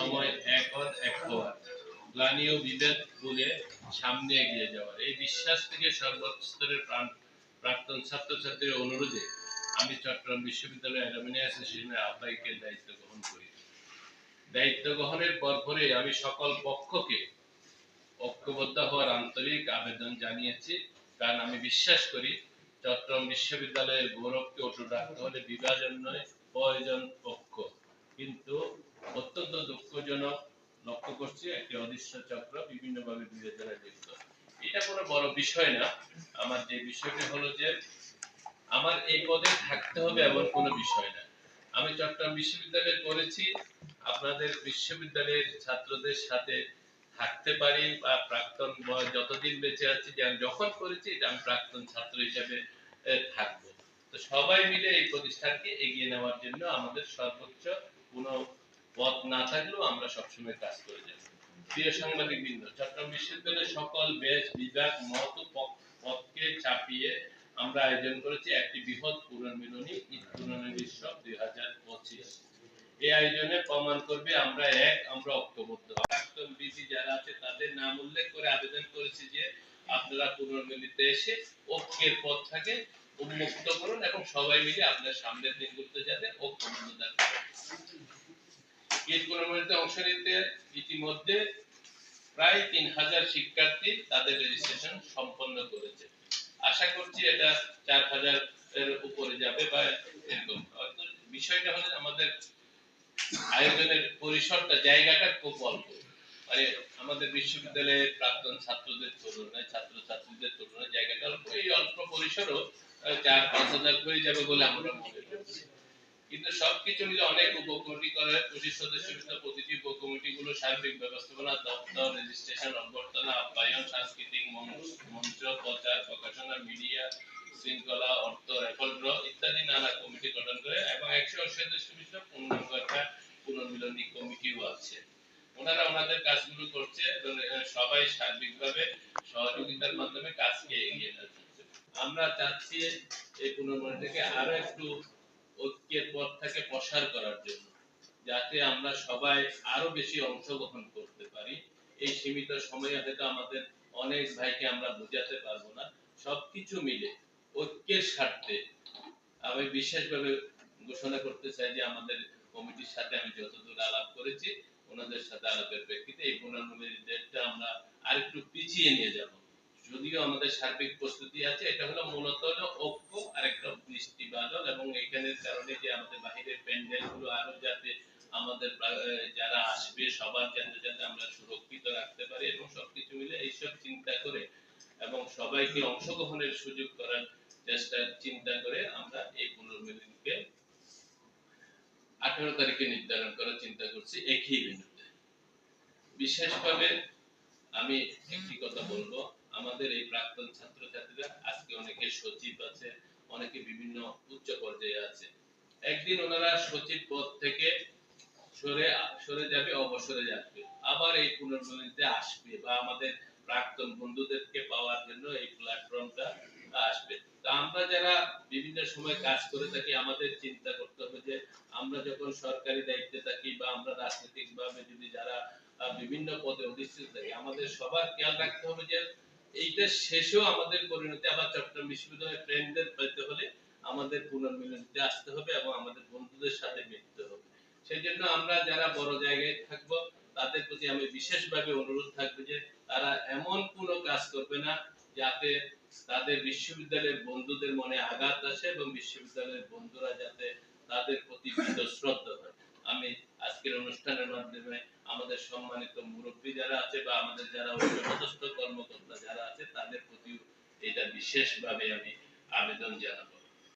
সময় এক হন এক হওয়ার। গ্লানি ও বিভেদ ভুলে সামনে এগিয়ে যাওয়ার। এই বিশ্বাস থেকে সর্বোচ্চ স্তরের প্রাণ- প্রাক্তন ছাত্রছাত্রীর অনুরোধে আমি চট্টগ্রাম বিশ্ববিদ্যালয় অ্যালুমিনি অ্যাসোসিয়েশনের আহ্বায়কের দায়িত্ব গ্রহণ করি। দায়িত্ব গ্রহণের পরপরে আমি সকল পক্ষকে ঐক্যবদ্ধ হওয়ার আন্তরিক আবেদন জানিয়েছি। কারণ আমি বিশ্বাস করি, চট্টগ্রাম বিশ্ববিদ্যালয়ের গৌরবকে অটুট রাখতে হলে বিভাজন নয়, প্রয়োজন ঐক্য। কিন্তু অত্যন্ত দুঃখজনক লক্ষ্য করছি, একটি অদৃশ্য চক্র বিভিন্নভাবে বিবেচনায় লিপ্ত। এটা কোনো বড় বিষয় না। আমার যে বিষয়টি হলো যে, আমার এই পদে থাকতে হবে এমন কোনো বিষয় না। আমি চট্টগ্রাম বিশ্ববিদ্যালয়ে পড়েছি। আপনাদের বিশ্ববিদ্যালয়ের ছাত্রদের সাথে থাকতে পারি বা প্রাক্তন যতদিন বেঁচে আছি, যে আমি যখন করেছি এটা আমি প্রাক্তন ছাত্র হিসেবে থাকব। তো সবাই মিলে এই প্রতিষ্ঠানকে এগিয়ে নেওয়ার জন্য আমাদের সর্বোচ্চ কোনো পথ না থাকলেও আমরা সবসময় কাজ করে যাব প্রিয় সাংবাদিক বৃন্দ চট্টগ্রাম বিশ্ববিদ্যালয়ের সকল বেশ, বিভাগ, মত পথকে চাপিয়ে আমরা আয়োজন করেছি একটি বৃহৎ পুনর্মিলনী, ঈদ পুনর্মিলনী দুই হাজার পঁচিশ। এই আয়োজনে প্রমাণ করবে আমরা এক, আমরা ঐক্যবদ্ধ প্রাক্তন বিধি যারা আছে, তাদের নাম উল্লেখ করে আবেদন করেছি যে আপনারা পুনর্মিলিতে এসে ঐক্যের পথ থাকে, উন্মুক্ত করুন এবং সবাই মিলে আপনার সামনের দিনগুলোতে যাতে ঐক্যবদ্ধতা করেন পুনর্মিলিতে অংশ নিতে ইতিমধ্যে প্রায় তিন হাজার শিক্ষার্থী তাদের রেজিস্ট্রেশন সম্পন্ন করেছে। আশা করছি এটা চার হাজার এর উপরে যাবে বা এরকম। বিষয়টা হলো আমাদের আয়োজনের পরিসরটা, জায়গাটা খুব অল্প। মানে আমাদের বিশ্ববিদ্যালয়ের প্রাক্তন ছাত্রদের তুলনায় ছাত্র ছাত্রীদের তুলনায় জায়গাটা অল্প। এই অল্প পরিসরও চার পাঁচ হাজার হয়ে যাবে বলে আমরা মনে করছি। কিন্তু সবকিছু মিলে অনেক উপকমিটি করে। পঁচিশ সদস্য ভিতরে প্রতিটি উপকমিটি গুলো সার্বিক ব্যবস্থাপনা, দপ্তর রেজিস্ট্রেশন অভ্যর্থনা, আপ্যায়ন, সাংস্কৃতিক মঞ্চ- প্রচার, প্রকাশনা, মিডিয়া, শৃঙ্খলা, অর্থ, রেকর্ড ইত্যাদি নানা কমিটি গঠন করে এবং একশো সদস্য বিশিষ্ট পূর্ণাঙ্গ একটা পুনর্মিলনী কমিটিও আছে। ওনারা ওনাদের কাজগুলো করছে সবাই সার্বিকভাবে সহযোগিতার মাধ্যমে কাজকে এগিয়ে যাচ্ছে। আমরা চাচ্ছি এই পুনর্মিলনীটাকে আরও একটু ঐক্যের পথটাকে প্রসার করার জন্য, যাতে আমরা সবাই আরও বেশি অংশগ্রহণ করতে পারি। এই সীমিত সময়ে হয়তো আমাদের অনেক ভাইকে আমরা বোঝাতে পারব না। সবকিছু মিলে ঐক্যের স্বার্থে আমি বিশেষভাবে ঘোষণা করতে চাই যে আমাদের কমিটির সাথে আমি যতদূর আলাপ করেছি, ওনাদের সাথে আলাপের প্রেক্ষিতে এই পুনর্মিলনীর ডেটটা আমরা আরেকটু পিছিয়ে নিয়ে যাব। যদিও আমাদের সার্বিক প্রস্তুতি আছে, এটা হলো মূলত হলো ঐক্য বাহিরের প্যান্ডেলগুলো আরও যাতে আমাদের যারা আসবে সবার যাতে যাতে আমরা সুরক্ষিত রাখতে পারি এবং সবকিছু মিলে এইসব চিন্তা করে এবং সবাইকে অংশগ্রহণের সুযোগ করার চেষ্টা, চিন্তা করে আমরা এই পুনর্মিলনীকে আঠারো তারিখে নির্ধারণ করার চিন্তা করছি একই ভেন্যুতে বিশেষভাবে আমি একটি কথা বলব, আমাদের এই প্রাক্তন ছাত্রছাত্রীরা, আজকে অনেকে সচিব আছে, অনেকে বিভিন্ন উচ্চ পর্যায়ে আছে একদিন ওনারা সচিব পদ থেকে সরে সরে যাবে, অবসরে যাবে। আবার এই পুনর্মিলনীতে আসবে বা আমাদের প্রাক্তন বন্ধুদেরকে পাওয়ার জন্য এই প্ল্যাটফর্মটা আসবে। তা আমরা যারা বিভিন্ন সময় কাজ করে থাকি, আমাদের চিন্তা করতে হবে যে আমরা যখন সরকারি দায়িত্বে থাকি বা আমরা রাজনৈতিক ভাবে যদি যারা বিভিন্ন পদে অধিষ্ঠিত থাকি, আমাদের সবার খেয়াল রাখতে হবে যে এইটা শেষেও আমাদের পরিণতি, আবার চট্টগ্রাম বিশ্ববিদ্যালয়ের ফ্রেন্ডদের পেতে হলে আমাদের পুনর্মিলনীতে আসতে হবে এবং আমাদের বন্ধুদের সাথে মিলতে হবে। সেই জন্য আমরা যারা বড় জায়গায় থাকব, তাদের প্রতি আমি বিশেষভাবে অনুরোধ থাকবে যে তারা এমন কোনো কাজ করবে না যাতে তাদের বিশ্ববিদ্যালয়ের বন্ধুদের মনে আঘাত আসে এবং বিশ্ববিদ্যালয়ের বন্ধুরা যাতে তাদের প্রতি শ্রদ্ধ হয়। আমি আজকের অনুষ্ঠানের মাধ্যমে আমাদের সম্মানিত মুরব্বী যারা আছে বা আমাদের যারা উচ্চপদস্থ কর্মকর্তা যারা আছে, তাদের প্রতি এটা বিশেষভাবে আমি আবেদন জানাব।